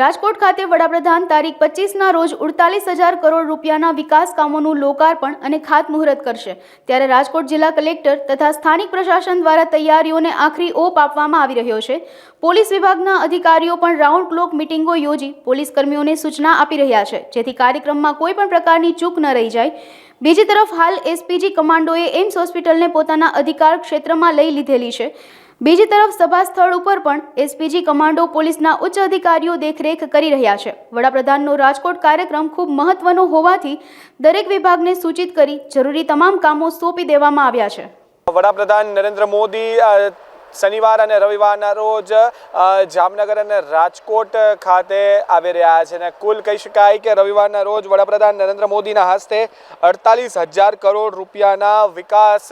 રાજકોટ ખાતે વડાપ્રધાન તારીખ પચીસના રોજ ઉડતાલીસ હજાર કરોડ રૂપિયાના વિકાસ કામોનું લોકાર્પણ અને ખાતમુહૂર્ત કરશે. ત્યારે રાજકોટ જિલ્લા કલેક્ટર તથા સ્થાનિક પ્રશાસન દ્વારા તૈયારીઓને આખરી ઓપ આપવામાં આવી રહ્યો છે. પોલીસ વિભાગના અધિકારીઓ પણ રાઉન્ડ ક્લોક મિટિંગો યોજી પોલીસ કર્મીઓને સૂચના આપી રહ્યા છે. જેથી કાર્યક્રમમાં કોઈ પણ પ્રકારની ચૂક ન રહી જાય. બીજી તરફ હાલ એસપીજી કમાન્ડોએ એમ્સ હોસ્પિટલને પોતાના અધિકાર ક્ષેત્રમાં લઈ લીધેલી છે. બીજી તરફ સભા સ્થળ ઉપર પણ એસપીજી કમાન્ડો, પોલીસના ઉચ્ચ અધિકારીઓ દેખરેખ કરી રહ્યા છે. વડાપ્રધાનનો રાજકોટ કાર્યક્રમ ખૂબ મહત્વનો હોવાથી દરેક વિભાગને સૂચિત કરી જરૂરી તમામ કામો સોંપી દેવામાં આવ્યા છે. વડાપ્રધાન નરેન્દ્ર મોદી શનિવાર અને રવિવારના રોજ જામનગર અને રાજકોટ ખાતે આવી રહ્યા છે. અને કુલ કહી શકાય કે રવિવારના રોજ વડાપ્રધાન નરેન્દ્ર મોદીના હસ્તે અડતાલીસ હજાર કરોડ રૂપિયાના વિકાસ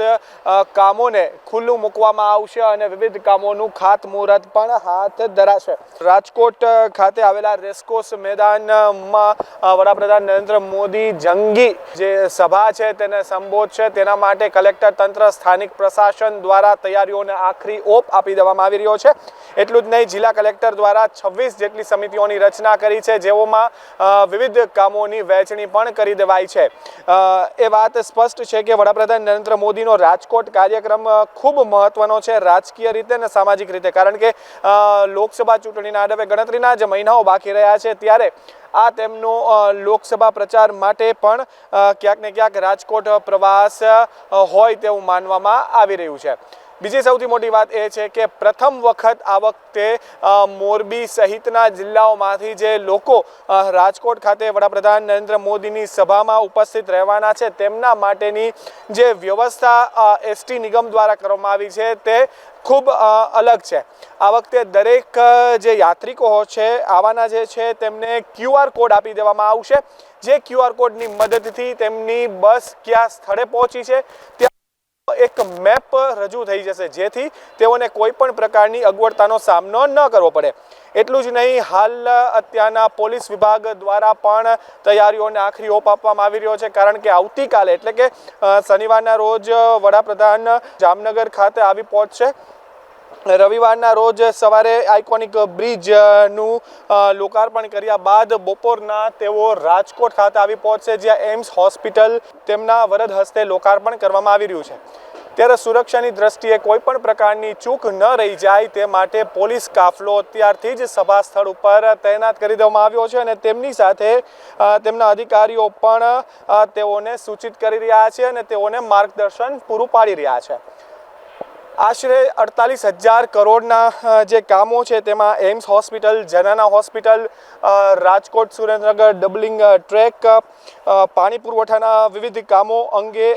કામોને ખુલ્લું મૂકવામાં આવશે અને વિવિધ કામોનું ખાતમુહૂર્ત પણ હાથ ધરાશે. રાજકોટ ખાતે આવેલા રેસકોસ મેદાનમાં વડાપ્રધાન નરેન્દ્ર મોદી જંગી જે સભા છે તેને સંબોધશે. તેના માટે કલેક્ટર, તંત્ર, સ્થાનિક પ્રશાસન દ્વારા તૈયારીઓને આખરી ઓપ આપી દેવામાં આવી રહ્યો છે. એટલું જ નહીં, જિલ્લા કલેક્ટર દ્વારા છવ્વીસ જેટલી સમિતિઓની રચના કરી છે, જેઓમાં વિવિધ કામોની વહેંચણી પણ કરી દેવાઈ છે. એ વાત સ્પષ્ટ છે કે વડાપ્રધાન નરેન્દ્ર મોદીનો રાજકોટ કાર્યક્રમ ખૂબ મહત્વનો છે રાજકીય રીતે અને સામાજિક રીતે. કારણ કે લોકસભા ચૂંટણીના હવે ગણતરીના જ મહિનાઓ બાકી રહ્યા છે, ત્યારે આ તેમનો લોકસભા પ્રચાર માટે પણ ક્યાંક ને ક્યાંક રાજકોટ પ્રવાસ હોય તેવું માનવામાં આવી રહ્યું છે. બીજી સૌથી મોટી વાત એ છે કે પ્રથમ વખત આ વખતે મોરબી સહિતના જિલ્લાઓમાંથી જે લોકો રાજકોટ ખાતે વડાપ્રધાન નરેન્દ્ર મોદીની સભામાં ઉપસ્થિત રહેવાના છે, તેમના માટેની જે વ્યવસ્થા એસટી નિગમ દ્વારા કરવામાં આવી છે, તે ખૂબ અલગ છે. આ વખતે દરેક જે યાત્રિકો છે, આવાના જે છે, તેમને ક્યુઆર કોડ આપી દેવામાં આવશે. જે ક્યુઆર કોડની મદદથી તેમની બસ કયા સ્થળે પહોંચી છે, ત્યાં એક મેપ રજૂ થઈ જશે જેથી તેઓને કોઈ પણ પ્રકારની અગવડતાનો સામનો ન કરવો પડે. એટલું જ નહીં, હાલ અત્યારના પોલીસ વિભાગ દ્વારા પણ તૈયારીઓને આખરી ઓપ આપવામાં આવી રહ્યો છે. કારણ કે આવતીકાલે, એટલે કે શનિવારના રોજ વડાપ્રધાન જામનગર ખાતે આવી પહોંચશે. રવિવારના રોજ સવારે આઇકોનિક બ્રિજનું લોકાર્પણ કર્યા બાદ બપોરના તેઓ રાજકોટ ખાતે આવી પહોંચશે, જ્યાં એમ્સ હોસ્પિટલ તેમના વરદ હસ્તે લોકાર્પણ કરવામાં આવી રહ્યું છે. ત્યારે સુરક્ષાની દ્રષ્ટિએ કોઈ પણ પ્રકારની ચૂક ન રહી જાય તે માટે પોલીસ કાફલો અત્યારથી જ સભા સ્થળ ઉપર તૈનાત કરી દેવામાં આવ્યો છે અને તેમની સાથે તેમના અધિકારીઓ પણ તેઓને સૂચિત કરી રહ્યા છે અને તેઓને માર્ગદર્શન પૂરું પાડી રહ્યા છે. આશરે અડતાલીસ હજાર કરોડના જે કામો છે તેમાં AIIMS hospital Janana hospital Rajkot, Surendranagar, doubling track પાણી પુરવઠાના વિવિધ કામો અંગે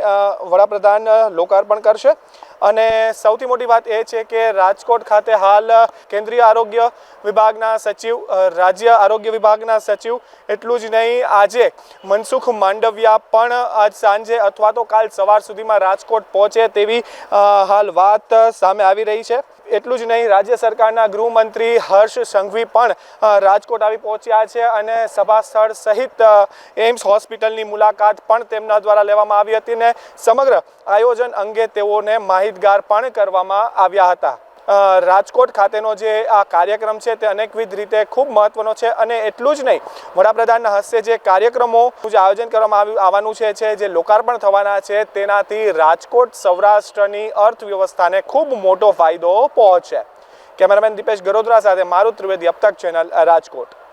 વડાપ્રધાન લોકાર્પણ કરશે. અને સૌથી મોટી વાત એ છે કે રાજકોટ ખાતે હાલ કેન્દ્રીય આરોગ્ય વિભાગના સચિવ રાજ્ય આરોગ્ય વિભાગના સચિવ એટલું જ નહીં, આજે મનસુખ માંડવિયા પણ આજ સાંજે અથવા તો કાલ સવાર સુધીમાં રાજકોટ પહોંચે તેવી હાલ વાત સામે આવી રહી છે. એટલું જ નહીં, રાજ્ય સરકારના ગૃહમંત્રી હર્ષ સંઘવી પણ રાજકોટ આવી પહોંચ્યા છે અને સભા સ્થળ સહિત એમ્સ હોસ્પિટલની મુલાકાત પણ તેમના દ્વારા લેવામાં આવી હતી ને સમગ્ર આયોજન અંગે તેઓને માહિતગાર પણ કરવામાં આવ્યા હતા. રાજકોટ ખાતેનો જે આ કાર્યક્રમ છે તે અનેકવિધ રીતે ખૂબ મહત્વનો છે અને એટલું જ નહીં, વડાપ્રધાનના હસ્તે જે કાર્યક્રમો જે આયોજન કરવામાં આવવાનું છે જે લોકાર્પણ થવાના છે, તેનાથી રાજકોટ સૌરાષ્ટ્રની અર્થવ્યવસ્થાને ખૂબ મોટો ફાયદો પહોંચશે કેમેરામેન દીપેશ ગરોદરા સાથે મારું ત્રિવેદી અબતક ચેનલ, રાજકોટ.